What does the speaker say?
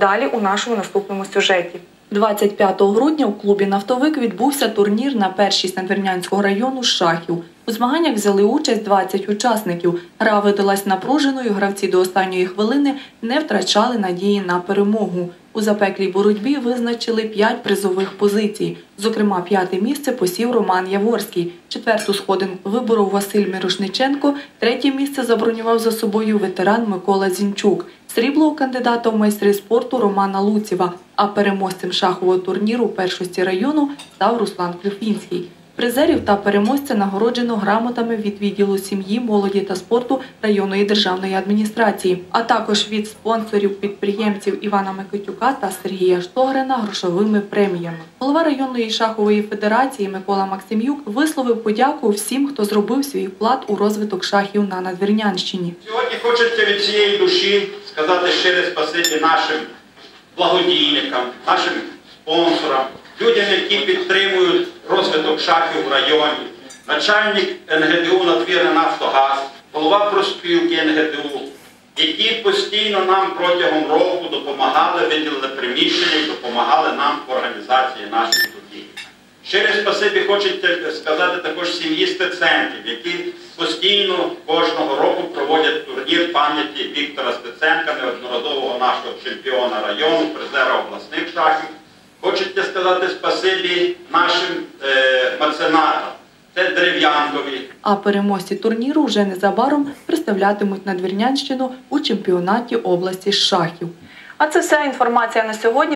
Далі у нашому наступному сюжеті. 25 грудня у клубі «Нафтовик» відбувся турнір на першість Надвірнянського району шахів. У змаганнях взяли участь 20 учасників. Гра видалась напруженою, гравці до останньої хвилини не втрачали надії на перемогу. У запеклій боротьбі визначили 5 призових позицій. Зокрема, п'яте місце посів Роман Яворський, четверту сходинку виборов Василь Мирошниченко, третє місце забронював за собою ветеран Микола Зінчук. Срібло у кандидата в майстри спорту Романа Луціва, а переможцем шахового турніру першості району став Руслан Клюфінський. Призерів та переможця нагороджено грамотами від відділу сім'ї, молоді та спорту районної державної адміністрації, а також від спонсорів підприємців Івана Микитюка та Сергія Штогрина грошовими преміями. Голова районної шахової федерації Микола Максимюк висловив подяку всім, хто зробив свій вклад у розвиток шахів на Надвірнянщині. Сьогодні хочеться від цієї душі сказати щире спасибі нашим благодійникам, нашим спонсорам, людям, які підтримують розвиток шахів в районі, начальник НГДУ Надвірна Нафтогаз, голова проспілки НГДУ, які постійно нам протягом року допомагали, виділили приміщення і допомагали нам в організації наших подій. Щире спасибі хочеться сказати також сім'ї спеццентрів, які постійно кожного року проводять турнір пам'яті Віктора Стеценка, неодноразового нашого чемпіона району, призера обласних шахів. Хочеться сказати спасибі нашим е, меценатам. Це дерев'янкові, А переможці турніру вже незабаром представлятимуть Надвірнянщину у чемпіонаті області шахів. А це вся інформація на сьогодні.